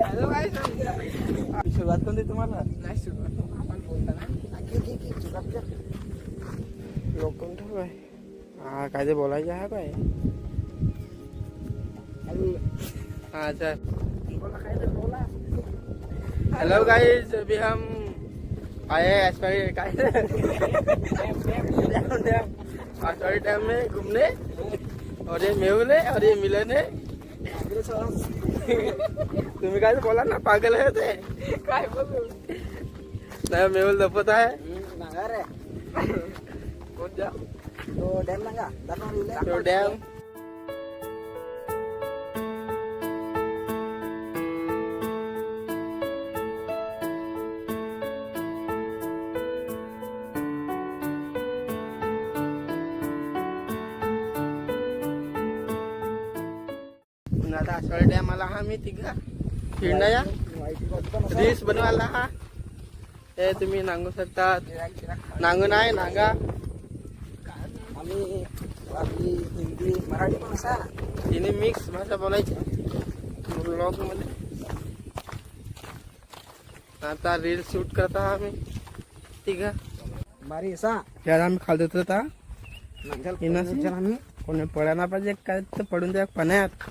Hello काय सुरुवात कोणती तुम्हाला नाही सुरुवात आपण बोलताना लोक कोण ठेवू आहे हा काय ते बोलायचे आहे काय हाँ सर हेलो गाइस अभी हम आए हैं एसपाई काय एसपाई डैम में घूमने और ये मेहुल है और ये मिलन है। तुम्ही काय बोला ना पागल आहे ते। काय बोलू? नाही मेहुल लपत आहे नांगा रे। कोणत्या तो डॅम नांगा तो डॅम। पुन्हा आता आसळ डॅमाला हा मी तिघा फिरणाया रील्स बनवायला हा. हे तुम्ही नांगू शकतात. नांगून आहे नांगा. आम्ही आपली हिंदी मराठी असा तिने मिक्स भाषा बोलायची. ब्लॉगमध्ये. आता रील शूट करता आम्ही. तिघा बारी असा यार आम्ही खाली हा नांगल इनास? चल आम्ही. कोणी पडायला पाहिजे काय तर पडून द्या पाण्यात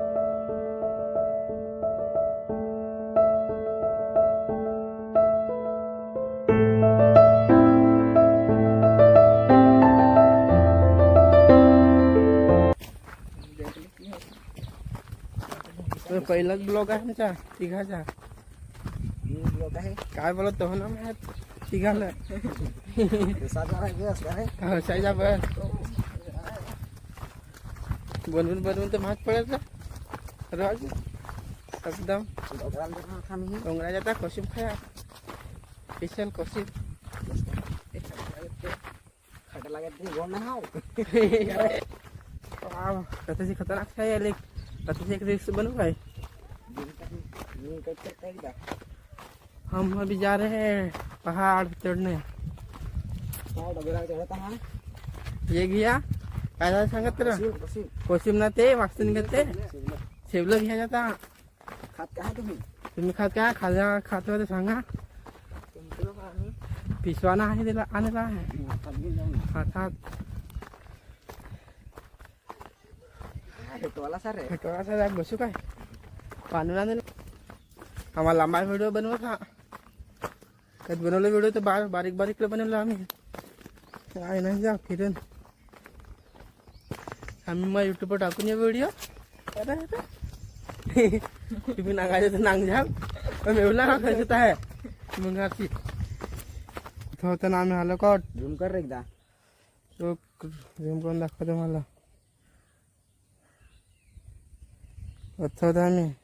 तो पहिलाच ब्लॉग आहे आमचा तिघाचा ब्लॉग है काय बोलत तो ना मॅच तिघाला साईजा बस बनवून तो मार महाग था रोज एकदम डोंगरा जाता कशी खाया स्पेशल खतरा खतरनाक लेकिन कथी हम अभी जा रहे हैं पहाड़ चढ़ने। ये गया? काय संगत तर? कोशिम ना ते वाक्सिन घेते शेवलं घ्या जाता। खात काय तुम्ही तुम्ही खात काय खाजा खात होते सांगा। पिसवाना है आहे त्याला आणायला आहे हातात हेटवाला सर रे फेटवायचा जाग बसू काय पाणी आणलं आम्हाला लांबा व्हिडिओ बनवत हा कधी बनवलं व्हिडिओ तर बार बारीक बारीक बनवलं आम्ही काय नाही जा फिरून आम्ही मग युट्यूबवर टाकून ये व्हिडिओ अरे अरे. तुम्ही नागायचं तर नांग झाल पण एवढा खायचं आहे मग इथं होतं ना आम्ही आलो का झूम कर एकदा तो झूम करून दाखवतो मला અથ다미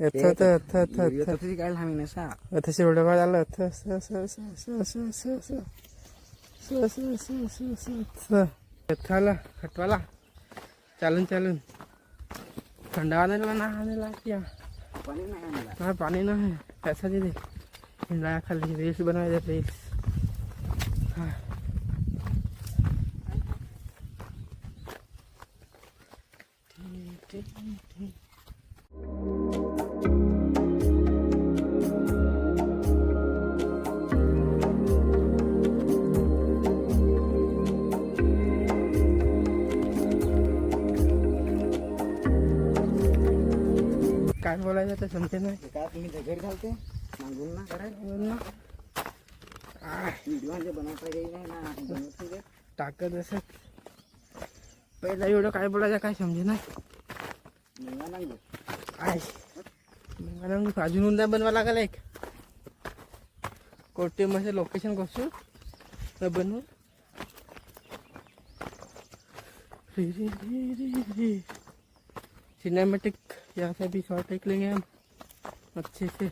અથ다 અથ다 અથ다 어떻게 갈 하면 사 어떻게 올라가 달라 અથ사사사사사사사사사사사사 અથ라 ખટવાલા. ચાલન ચાલન. ઠંડાને ના આને લાગ્યા. પાણી ના આને હા પાણી ના હે પૈસા દે. દે ઠંડા ખાલી. રેસ બનાવી દે રેસ હા. काय बोलायचं तर समजे नाही. काय तुम्ही दगड घालते? मागून ना. करायला बोल ना. व्हिडिओ बनवता येईल ना. टाकत असत पहिला एवढं काय बोलायचं काय समजे नाही. गो. आय मग अजून बनवा लागला एक. कोटे लोकेशन कसू बनवू. सिनेमेटिक यहाँ से भी शॉर्ट देख लेंगे हम अच्छे से